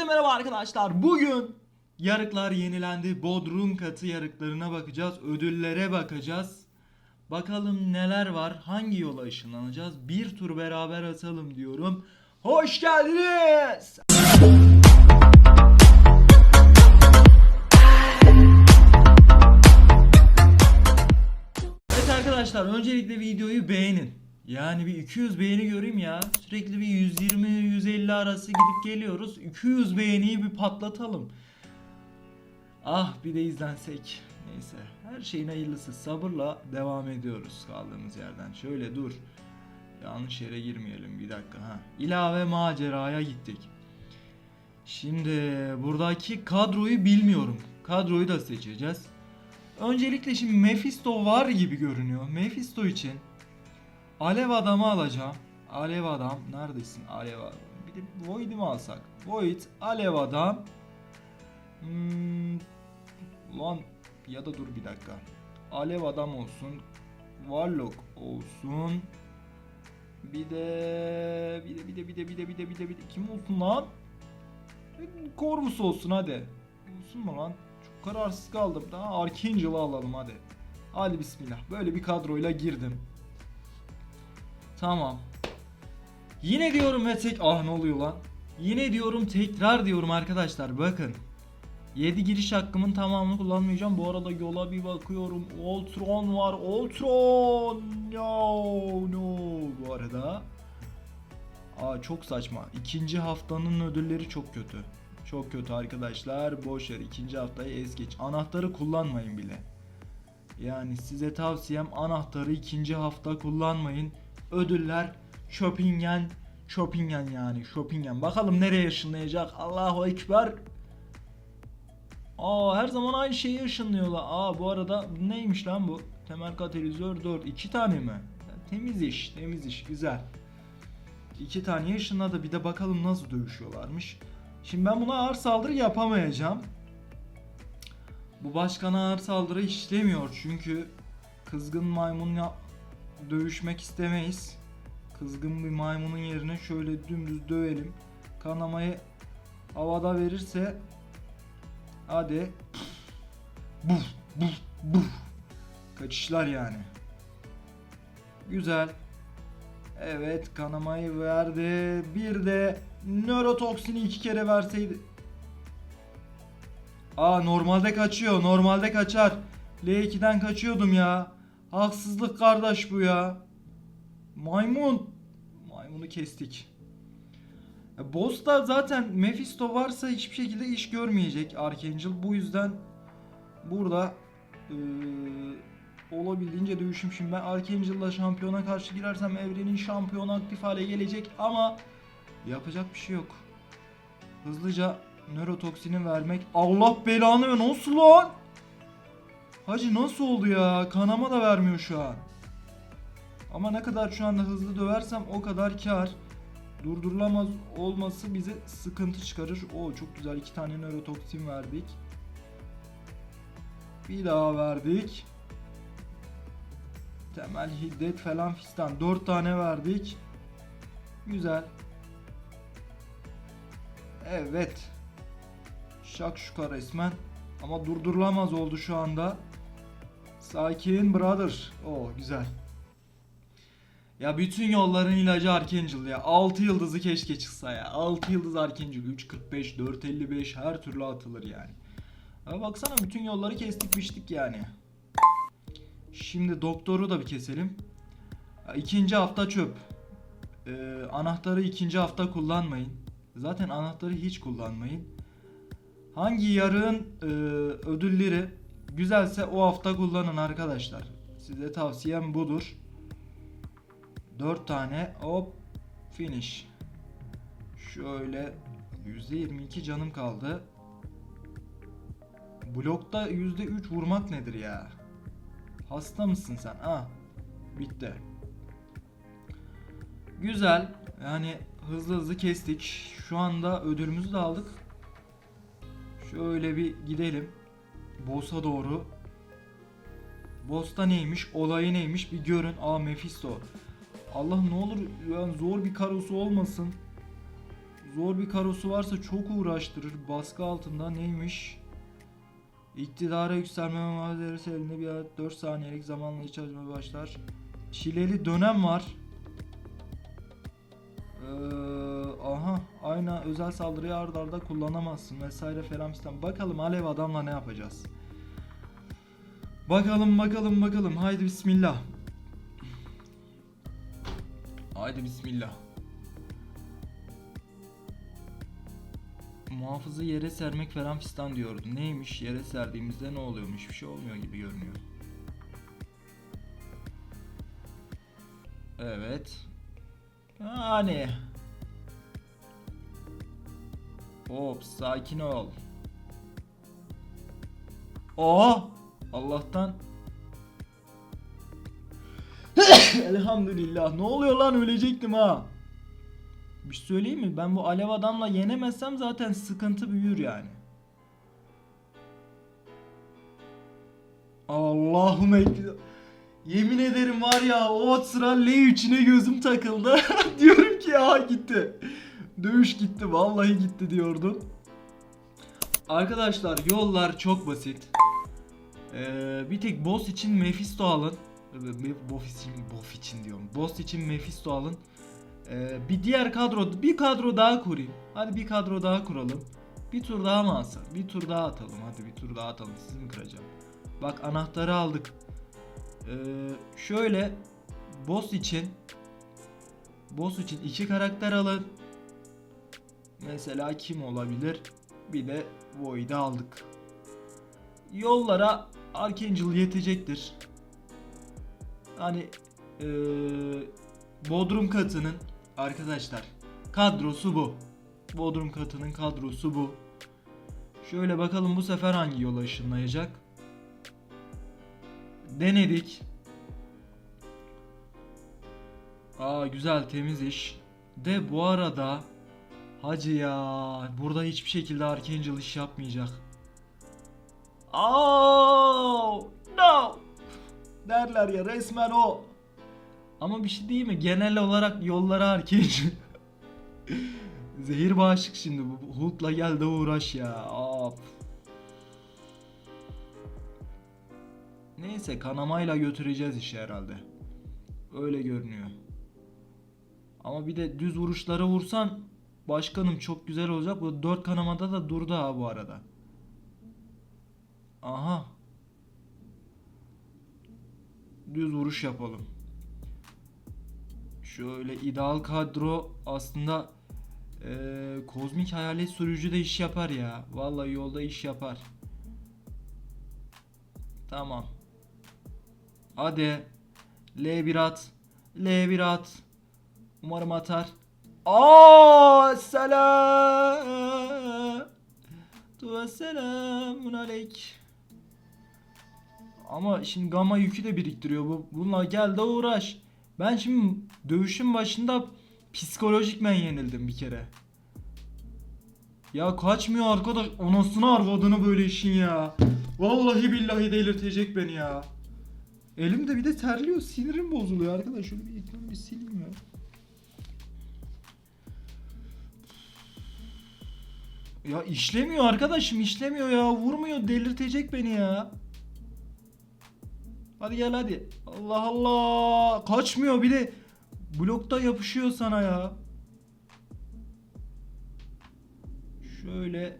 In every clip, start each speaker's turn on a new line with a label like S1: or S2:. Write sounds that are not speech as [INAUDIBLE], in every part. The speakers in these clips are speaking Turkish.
S1: Herkese merhaba arkadaşlar. Bugün yarıklar yenilendi. Bodrum katı yarıklarına bakacağız. Ödüllere bakacağız. Bakalım neler var. Hangi yola ışınlanacağız? Bir tur beraber atalım diyorum. Hoş geldiniz. Evet arkadaşlar öncelikle videoyu beğenin. Yani bir 200 beğeni göreyim ya. Sürekli bir 120-150 arası gidip geliyoruz. 200 beğeniyi bir patlatalım. Ah bir de izlensek. Neyse her şeyin hayırlısı. Sabırla devam ediyoruz kaldığımız yerden. Şöyle dur. Yanlış yere girmeyelim bir dakika ha. İlave maceraya gittik. Şimdi buradaki kadroyu bilmiyorum. Kadroyu da seçeceğiz. Öncelikle şimdi Mephisto var gibi görünüyor. Mephisto için Alev adamı alacağım. Alev adam neredesin? Alev adam. Bir de Void'i mi alsak? Void, Alev adam. Hmm, lan ya da dur bir dakika. Alev adam olsun. Warlock olsun. Bir de bir de bir de bir de bir de bir de bir de bir de kim olsun lan? Corvus olsun hadi. Olsun mu lan? Çok kararsız kaldım. Daha Archangel'ı alalım hadi. Hadi bismillah. Böyle bir kadroyla girdim. Tamam. Yine diyorum ve tek... Ah ne oluyor lan? Yine diyorum tekrar diyorum arkadaşlar bakın. 7 giriş hakkımın tamamını kullanmayacağım. Bu arada yola bir bakıyorum. Ultron var. Ultron. No no bu arada. Aa çok saçma. İkinci haftanın ödülleri çok kötü. Çok kötü arkadaşlar. Boş ver. ikinci haftayı es geç. Anahtarı kullanmayın bile. Yani size tavsiyem anahtarı ikinci hafta kullanmayın. Ödüller Chopingen Chopingen yani Chopingen. Bakalım nereye ışınlayacak. Allahu Ekber. Aa her zaman aynı şeyi ışınlıyorlar. Aa bu arada neymiş lan bu? Temel katalizör 4. 2 tane mi? Temiz iş, temiz iş. Güzel. İki tane ışınladı. Bir de bakalım nasıl dövüşüyorlarmış. Şimdi ben buna ağır saldırı yapamayacağım. Bu başkana ağır saldırı işlemiyor çünkü kızgın maymunla dövüşmek istemeyiz. Kızgın bir maymunun yerine şöyle dümdüz dövelim. Kanamayı havada verirse hadi buf buf buf kaçışlar yani. Güzel. Evet kanamayı verdi. Bir de nörotoksini iki kere verseydi. Aa normalde kaçıyor. Normalde kaçar. L2'den kaçıyordum ya. Haksızlık kardeş bu ya. Maymun. Maymunu kestik. E, Boss'ta zaten Mephisto varsa hiçbir şekilde iş görmeyecek Archangel. Bu yüzden burada eee, olabildiğince dövüşüm. Şimdi ben Archangel'la şampiyona karşı girersem evrenin şampiyonu aktif hale gelecek ama yapacak bir şey yok. Hızlıca nörotoksini vermek. Allah belanı ver nasıl lan? Hacı nasıl oldu ya? Kanama da vermiyor şu an. Ama ne kadar şu anda hızlı döversem o kadar kar. Durdurulamaz olması bize sıkıntı çıkarır. O çok güzel iki tane nörotoksin verdik. Bir daha verdik. Temel hiddet falan fistan. Dört tane verdik. Güzel. Evet. Şakşuka resmen. Ama durdurulamaz oldu şu anda. Sakin brother. Oo güzel. Ya bütün yolların ilacı Archangel ya. 6 yıldızı keşke çıksa ya. 6 yıldız Archangel. 3.45, 4.55 her türlü atılır yani. Ama baksana bütün yolları kestik biçtik yani. Şimdi doktoru da bir keselim. İkinci hafta çöp. Ee, anahtarı ikinci hafta kullanmayın. Zaten anahtarı hiç kullanmayın. Hangi yarığın e, ödülleri güzelse o hafta kullanın arkadaşlar. Size tavsiyem budur. 4 tane hop finish. Şöyle %22 canım kaldı. Blokta %3 vurmak nedir ya? Hasta mısın sen? Ah bitti. Güzel. Yani hızlı hızlı kestik. Şu anda ödülümüzü de aldık. Şöyle bir gidelim. Boss'a doğru. Boss'ta neymiş? Olayı neymiş? Bir görün. Aa Mephisto. Allah ne olur yani zor bir karosu olmasın. Zor bir karosu varsa çok uğraştırır. Baskı altında neymiş? İktidara yükselme malzemesi elinde bir adet 4 saniyelik zamanla iç başlar. Çileli dönem var. Ee, aha aynı özel saldırıyı ard arda kullanamazsın vesaire falan fistan. Bakalım alev adamla ne yapacağız? Bakalım bakalım bakalım. Haydi bismillah. Haydi bismillah. Muhafızı yere sermek falan fistan diyordu. Neymiş yere serdiğimizde ne oluyormuş? Bir şey olmuyor gibi görünüyor. Evet. Yani. Hop sakin ol. Oh! Allah'tan [COUGHS] Elhamdülillah. Ne oluyor lan ölecektim ha. Bir şey söyleyeyim mi? Ben bu alev adamla yenemezsem zaten sıkıntı büyür yani. Allah'ım ekber. Yemin ederim var ya o sıra L3'üne gözüm takıldı. [LAUGHS] Diyorum ki ya gitti. Dövüş gitti vallahi gitti diyordum. Arkadaşlar yollar çok basit. Ee, bir tek boss için Mephisto alın. Ee, Boss için, boss için diyorum. Boss için Mephisto alın. Ee, bir diğer kadro, bir kadro daha kurayım. Hadi bir kadro daha kuralım. Bir tur daha mı alsak? Bir tur daha atalım. Hadi bir tur daha atalım. Sizi mi kıracağım? Bak anahtarı aldık. Ee, şöyle boss için boss için iki karakter alın. Mesela kim olabilir? Bir de Void'i aldık. Yollara Archangel yetecektir. Hani eee, Bodrum katının arkadaşlar kadrosu bu. Bodrum katının kadrosu bu. Şöyle bakalım bu sefer hangi yola ışınlayacak. Denedik. Aa güzel temiz iş. De bu arada Hacı ya burada hiçbir şekilde Archangel iş yapmayacak. Oh no derler ya resmen o. Ama bir şey değil mi? Genel olarak yollara Archangel. [LAUGHS] Zehir bağışık şimdi bu Hulk'la gel de uğraş ya. Of. Neyse kanamayla götüreceğiz işi herhalde. Öyle görünüyor. Ama bir de düz vuruşlara vursan başkanım çok güzel olacak. Bu dört kanamada da durdu ha bu arada. Aha. Düz vuruş yapalım. Şöyle ideal kadro aslında eee, kozmik hayalet sürücü de iş yapar ya. Vallahi yolda iş yapar. Tamam. Hadi. L1 at. L1 at. Umarım atar. Aa selam. Selamun aleyk. Ama şimdi gamma yükü de biriktiriyor bu. Bununla gel de uğraş. Ben şimdi dövüşün başında psikolojikmen yenildim bir kere. Ya kaçmıyor arkadaş. Anasını arvadını böyle işin ya. Vallahi billahi delirtecek beni ya. Elim de bir de terliyor. Sinirim bozuluyor arkadaş. Şöyle bir ekranı bir sileyim ya. Ya işlemiyor arkadaşım işlemiyor ya. Vurmuyor delirtecek beni ya. Hadi gel hadi. Allah Allah. Kaçmıyor bir de blokta yapışıyor sana ya. Şöyle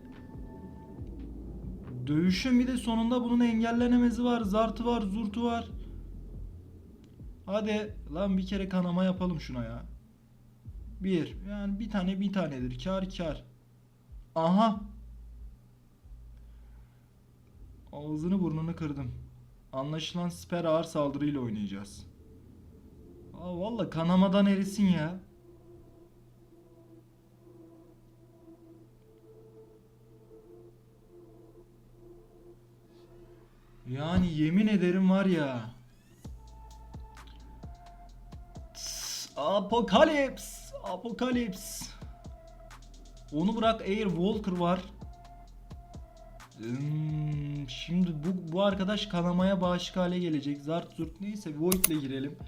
S1: Dövüşün bir de sonunda bunun engellenemezi var. Zartı var, zurtu var. Hadi lan bir kere kanama yapalım şuna ya. Bir. Yani bir tane bir tanedir. Kar kar. Aha. Ağzını burnunu kırdım. Anlaşılan siper ağır saldırıyla oynayacağız. Aa valla kanamadan erisin ya. Yani yemin ederim var ya. Apokalips. Apokalips. Onu bırak Air Walker var. Hmm, şimdi bu, bu arkadaş kanamaya bağışık hale gelecek. Zart zurt neyse Void ile girelim.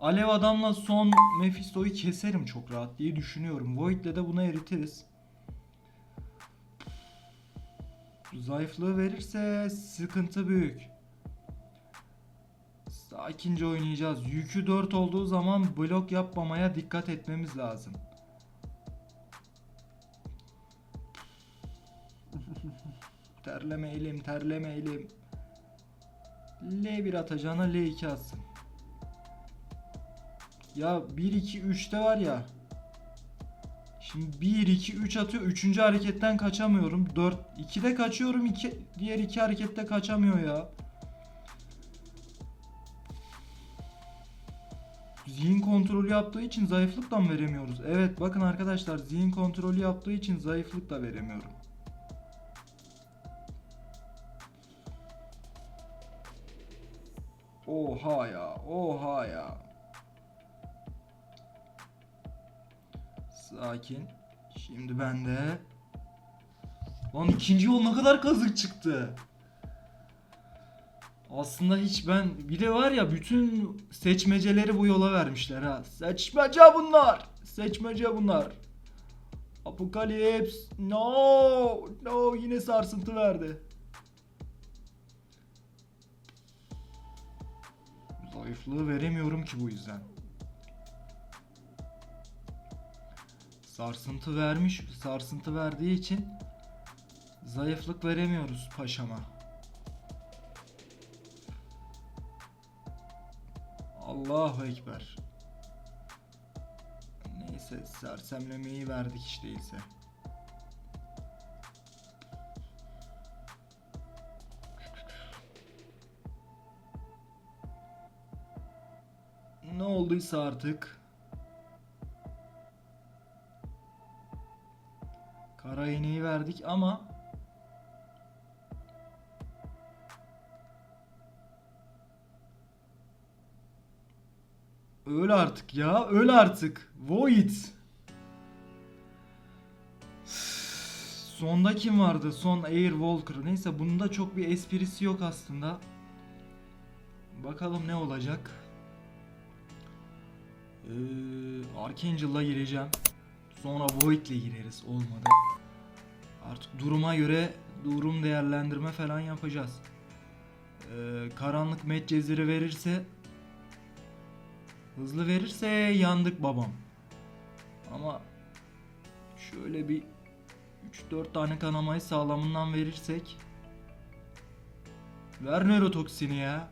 S1: Alev adamla son Mephisto'yu keserim çok rahat diye düşünüyorum. Void ile de buna eritiriz. Zayıflığı verirse sıkıntı büyük. Sakince oynayacağız. Yükü 4 olduğu zaman blok yapmamaya dikkat etmemiz lazım. [LAUGHS] terleme elim, terleme elim. L1 atacağına L2 atsın. Ya 1 2 3'te var ya. Şimdi 1 2 3 atıyor. 3. hareketten kaçamıyorum. 4 2'de kaçıyorum. 2 diğer iki harekette kaçamıyor ya. Zihin kontrolü yaptığı için zayıflıktan veremiyoruz. Evet bakın arkadaşlar zihin kontrolü yaptığı için zayıflık da veremiyorum. Oha ya, oha ya. Sakin. Şimdi ben de Lan ikinci yol ne kadar kazık çıktı. Aslında hiç ben bir de var ya bütün seçmeceleri bu yola vermişler ha. Seçmece bunlar. Seçmece bunlar. Apokalips. No. No yine sarsıntı verdi. Zayıflığı veremiyorum ki bu yüzden. Sarsıntı vermiş, sarsıntı verdiği için zayıflık veremiyoruz paşama. Allahu Ekber. Neyse sersemlemeyi verdik hiç değilse. Ne olduysa artık Kara iğneyi verdik ama Öl artık ya, öl artık. Void. Sonda kim vardı? Son Air Walker. Neyse bunda çok bir esprisi yok aslında. Bakalım ne olacak. Ee, Archangel'la gireceğim. Sonra Void'le gireriz. Olmadı. Artık duruma göre durum değerlendirme falan yapacağız. Ee, karanlık Medcezir'i verirse Hızlı verirse yandık babam. Ama şöyle bir 3-4 tane kanamayı sağlamından verirsek Ver nörotoksini ya.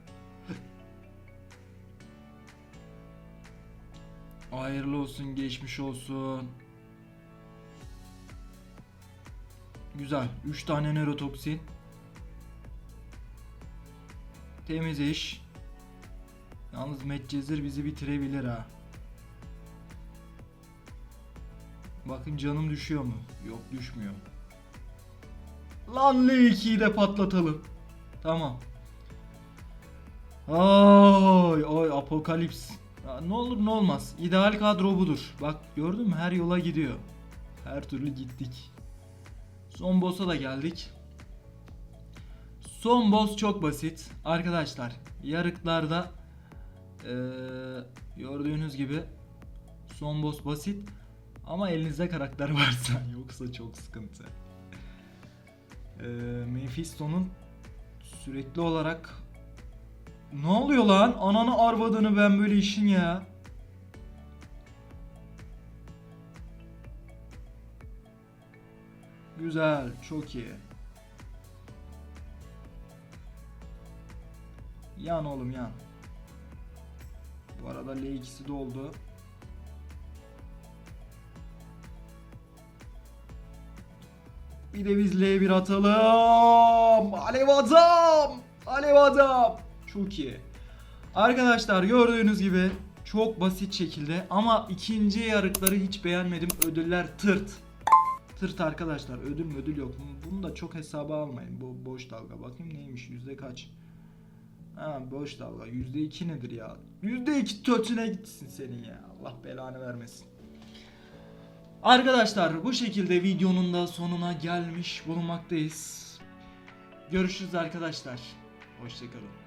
S1: Hayırlı olsun, geçmiş olsun. Güzel. 3 tane nörotoksin. Temiz iş. Yalnız Medcezir bizi bitirebilir ha. Bakın canım düşüyor mu? Yok düşmüyor. Lan L2'yi de patlatalım. Tamam. Ay ay apokalips. Ya ne olur ne olmaz. İdeal kadro budur. Bak gördün mü her yola gidiyor. Her türlü gittik. Son boss'a da geldik. Son boss çok basit. Arkadaşlar yarıklarda ee, gördüğünüz gibi son boss basit ama elinizde karakter [LAUGHS] varsa yoksa çok sıkıntı. Ee, Mephisto'nun sürekli olarak ne oluyor lan? Ananı arvadını ben böyle işin ya. Güzel, çok iyi. Yan oğlum yan. Arada L2'si doldu. Bir de biz L1 atalım. Alev adam. Alev adam. Çok iyi. Arkadaşlar gördüğünüz gibi çok basit şekilde ama ikinci yarıkları hiç beğenmedim. Ödüller tırt. Tırt arkadaşlar. Ödül ödül yok. Bunu da çok hesaba almayın. Bu boş dalga. Bakayım neymiş yüzde kaç. Ha boş dalga. Yüzde iki nedir ya? Yüzde iki tötüne gitsin senin ya. Allah belanı vermesin. Arkadaşlar bu şekilde videonun da sonuna gelmiş bulunmaktayız. Görüşürüz arkadaşlar. Hoşçakalın.